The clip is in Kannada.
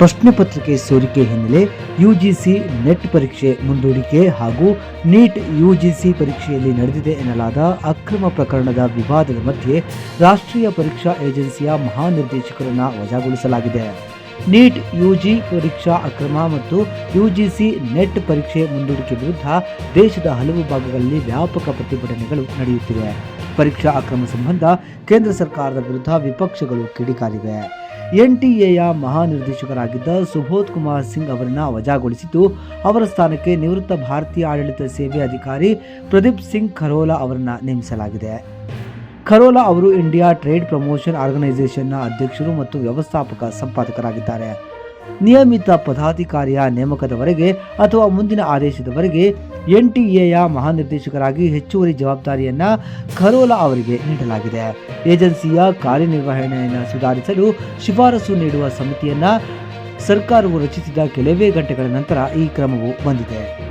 ಪ್ರಶ್ನೆ ಪತ್ರಿಕೆ ಸೋರಿಕೆ ಹಿನ್ನೆಲೆ ಯುಜಿಸಿ ನೆಟ್ ಪರೀಕ್ಷೆ ಮುಂದೂಡಿಕೆ ಹಾಗೂ ನೀಟ್ ಯುಜಿಸಿ ಪರೀಕ್ಷೆಯಲ್ಲಿ ನಡೆದಿದೆ ಎನ್ನಲಾದ ಅಕ್ರಮ ಪ್ರಕರಣದ ವಿವಾದದ ಮಧ್ಯೆ ರಾಷ್ಟ್ರೀಯ ಪರೀಕ್ಷಾ ಏಜೆನ್ಸಿಯ ಮಹಾನಿರ್ದೇಶಕರನ್ನು ವಜಾಗೊಳಿಸಲಾಗಿದೆ. ನೀಟ್ ಯುಜಿ ಪರೀಕ್ಷಾ ಅಕ್ರಮ ಮತ್ತು ಯುಜಿಸಿ ನೆಟ್ ಪರೀಕ್ಷೆ ಮುಂದೂಡಿಕೆ ವಿರುದ್ಧ ದೇಶದ ಹಲವು ಭಾಗಗಳಲ್ಲಿ ವ್ಯಾಪಕ ಪ್ರತಿಭಟನೆಗಳು ನಡೆಯುತ್ತಿವೆ. ಪರೀಕ್ಷಾ ಅಕ್ರಮ ಸಂಬಂಧ ಕೇಂದ್ರ ಸರ್ಕಾರದ ವಿರುದ್ಧ ವಿಪಕ್ಷಗಳು ಕಿಡಿಕಾರಿವೆ. ಎನ್ಟಿಎಯ ಮಹಾನಿರ್ದೇಶಕರಾಗಿದ್ದ ಸುಬೋಧ್ ಕುಮಾರ್ ಸಿಂಗ್ ಅವರನ್ನು ವಜಾಗೊಳಿಸಿದ್ದು, ಅವರ ಸ್ಥಾನಕ್ಕೆ ನಿವೃತ್ತ ಭಾರತೀಯ ಆಡಳಿತ ಸೇವೆ ಅಧಿಕಾರಿ ಪ್ರದೀಪ್ ಸಿಂಗ್ ಖರೋಲಾ ಅವರನ್ನು ನೇಮಿಸಲಾಗಿದೆ. ಖರೋಲಾ ಅವರು ಇಂಡಿಯಾ ಟ್ರೇಡ್ ಪ್ರಮೋಷನ್ ಆರ್ಗನೈಸೇಷನ್ನ ಅಧ್ಯಕ್ಷರು ಮತ್ತು ವ್ಯವಸ್ಥಾಪಕ ಸಂಪಾದಕರಾಗಿದ್ದಾರೆ. ನಿಯಮಿತ ಪದಾಧಿಕಾರಿಯ ನೇಮಕದವರೆಗೆ ಅಥವಾ ಮುಂದಿನ ಆದೇಶದವರೆಗೆ ಎನ್ಟಿಎಯ ಮಹಾನಿರ್ದೇಶಕರಾಗಿ ಹೆಚ್ಚುವರಿ ಜವಾಬ್ದಾರಿಯನ್ನ ಖರೋಲಾ ಅವರಿಗೆ ನೀಡಲಾಗಿದೆ. ಏಜೆನ್ಸಿಯ ಕಾರ್ಯನಿರ್ವಹಣೆಯನ್ನು ಸುಧಾರಿಸಲು ಶಿಫಾರಸು ನೀಡುವ ಸಮಿತಿಯನ್ನ ಸರ್ಕಾರವು ರಚಿಸಿದ ಕೆಲವೇ ಗಂಟೆಗಳ ನಂತರ ಈ ಕ್ರಮವು ಬಂದಿದೆ.